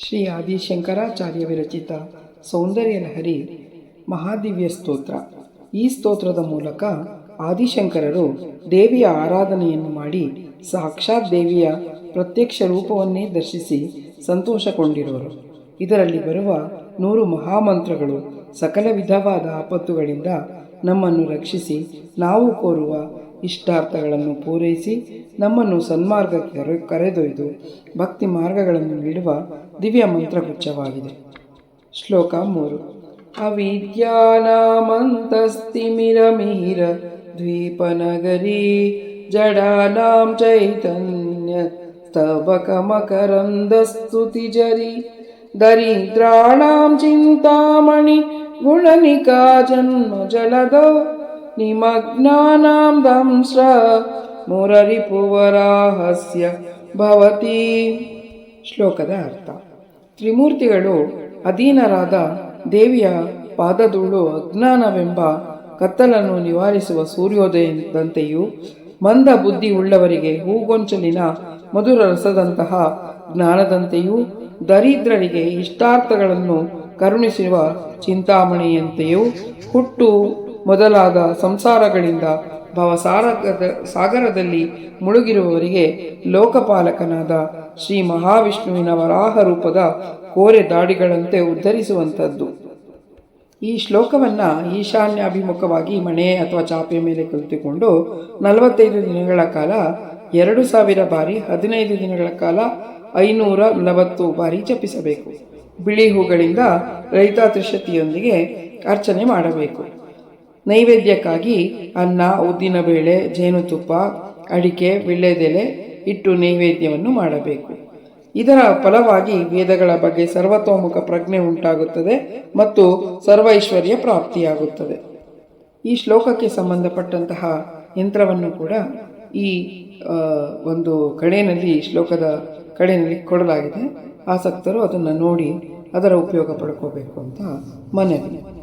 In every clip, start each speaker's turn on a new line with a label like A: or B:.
A: ಶ್ರೀ ಆದಿಶಂಕರಾಚಾರ್ಯ ವಿರಚಿತ ಸೌಂದರ್ಯ ಲಹರಿ ಮಹಾದಿವ್ಯ ಸ್ತೋತ್ರ. ಈ ಸ್ತೋತ್ರದ ಮೂಲಕ ಆದಿಶಂಕರರು ದೇವಿಯ ಆರಾಧನೆಯನ್ನು ಮಾಡಿ ಸಾಕ್ಷಾತ್ ದೇವಿಯ ಪ್ರತ್ಯಕ್ಷ ರೂಪವನ್ನೇ ದರ್ಶಿಸಿ ಸಂತೋಷಗೊಂಡಿರುವರು. ಇದರಲ್ಲಿ ಬರುವ ನೂರು ಮಹಾಮಂತ್ರಗಳು ಸಕಲ ವಿಧವಾದ ಆಪತ್ತುಗಳಿಂದ ನಮ್ಮನ್ನು ರಕ್ಷಿಸಿ ನಾವು ಕೋರುವ ಇಷ್ಟಾರ್ಥಗಳನ್ನು ಪೂರೈಸಿ ನಮ್ಮನ್ನು ಸನ್ಮಾರ್ಗಕ್ಕೆ ಕರೆ- ಕರೆದೊಯ್ದು ಭಕ್ತಿ ಮಾರ್ಗಗಳನ್ನು ನೀಡುವ ದಿವ್ಯ ಮಂತ್ರಗುಚ್ಛವಾಗಿದೆ. ಶ್ಲೋಕ ಮೂರು. ಅವಿದ್ಯಾನಾಮಂತಸ್ತಿಮಿರಮಿಹಿರ ದ್ವೀಪನಗರಿ ಜಡಾನಾಂ ಚೈತನ್ಯ ಸ್ತಬಕಮಕರಂದಸ್ತುತಿಜರಿ ದರಿದ್ರಾಣಾಂ ಚಿಂತಾಮಣಿ ಗುಣನಿಕಾ ಜನ್ಮ ಜಲದೋ ನಿಮಗ್ನಾನಾಂ ದಂಶ್ರ ಮುರರಿಪುವರಾಹಸ್ಯ ಭವತಿ ಶ್ಲೋಕದ ಅರ್ಥ. ತ್ರಿಮೂರ್ತಿಗಳು ಅಧೀನರಾದ ದೇವಿಯ ಪಾದಧೂಳು ಅಜ್ಞಾನವೆಂಬ ಕತ್ತಲನ್ನು ನಿವಾರಿಸುವ ಸೂರ್ಯೋದಯದಂತೆಯೂ ಮಂದ ಬುದ್ಧಿ ಉಳ್ಳವರಿಗೆ ಹೂಗೊಂಚಲಿನ ಮಧುರ ರಸದಂತಹ ಜ್ಞಾನದಂತೆಯೂ ದರಿದ್ರರಿಗೆ ಇಷ್ಟಾರ್ಥಗಳನ್ನು ಕರುಣಿಸಿರುವ ಚಿಂತಾಮಣಿಯಂತೆಯೂ ಹುಟ್ಟು ಮೊದಲಾದ ಸಂಸಾರಗಳಿಂದ ಭವಸಾರಗದ ಸಾಗರದಲ್ಲಿ ಮುಳುಗಿರುವವರಿಗೆ ಲೋಕಪಾಲಕನಾದ ಶ್ರೀ ಮಹಾವಿಷ್ಣುವಿನ ವರಾಹ ರೂಪದ ಕೋರೆ ದಾಡಿಗಳಂತೆ ಉದ್ಧರಿಸುವಂಥದ್ದು. ಈ ಶ್ಲೋಕವನ್ನು ಈಶಾನ್ಯಾಭಿಮುಖವಾಗಿ ಮಣೆ ಅಥವಾ ಚಾಪೆಯ ಮೇಲೆ ಕುಳಿತುಕೊಂಡು ನಲವತ್ತೈದು ದಿನಗಳ ಕಾಲ, ಎರಡು ಸಾವಿರ ಬಾರಿ ಹದಿನೈದು ದಿನಗಳ ಕಾಲ ಐನೂರ ನಲವತ್ತು ಬಾರಿ ಜಪಿಸಬೇಕು. ಬಿಳಿ ಹೂಗಳಿಂದ ರೈತಾ ತ್ರಿಶತಿಯೊಂದಿಗೆ ಅರ್ಚನೆ ಮಾಡಬೇಕು. ನೈವೇದ್ಯಕ್ಕಾಗಿ ಅನ್ನ ಉದ್ದಿನಬೇಳೆ ಜೇನುತುಪ್ಪ, ಅಡಿಕೆ ವಿಳ್ಳೆದೆಲೆ ಇಟ್ಟು ನೈವೇದ್ಯವನ್ನು ಮಾಡಬೇಕು. ಇದರ ಫಲವಾಗಿ ವೇದಗಳ ಬಗ್ಗೆ ಸರ್ವತೋಮುಖ ಪ್ರಜ್ಞೆ ಉಂಟಾಗುತ್ತದೆ ಮತ್ತು ಸರ್ವೈಶ್ವರ್ಯ ಪ್ರಾಪ್ತಿಯಾಗುತ್ತದೆ. ಈ ಶ್ಲೋಕಕ್ಕೆ ಸಂಬಂಧಪಟ್ಟಂತಹ ಯಂತ್ರವನ್ನು ಕೂಡ ಈ ಒಂದು ಕಡೆಯಲ್ಲಿ, ಶ್ಲೋಕದ ಕಡೆಯಲ್ಲಿ ಕೊಡಲಾಗಿದೆ. ಆಸಕ್ತರು ಅದನ್ನು ನೋಡಿ ಅದರ ಉಪಯೋಗ ಪಡ್ಕೋಬೇಕು ಅಂತ ಮನವಿ.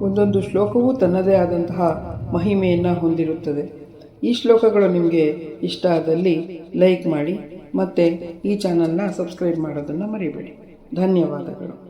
A: ಒಂದೊಂದು ಶ್ಲೋಕವೂ ತನ್ನದೇ ಆದಂತಹ ಮಹಿಮೆಯನ್ನು ಹೊಂದಿರುತ್ತದೆ. ಈ ಶ್ಲೋಕಗಳು ನಿಮಗೆ ಇಷ್ಟ ಆದಲ್ಲಿ ಲೈಕ್ ಮಾಡಿ ಮತ್ತು ಈ ಚಾನಲ್ನ ಸಬ್ಸ್ಕ್ರೈಬ್ ಮಾಡೋದನ್ನು ಮರಿಬೇಡಿ. ಧನ್ಯವಾದಗಳು.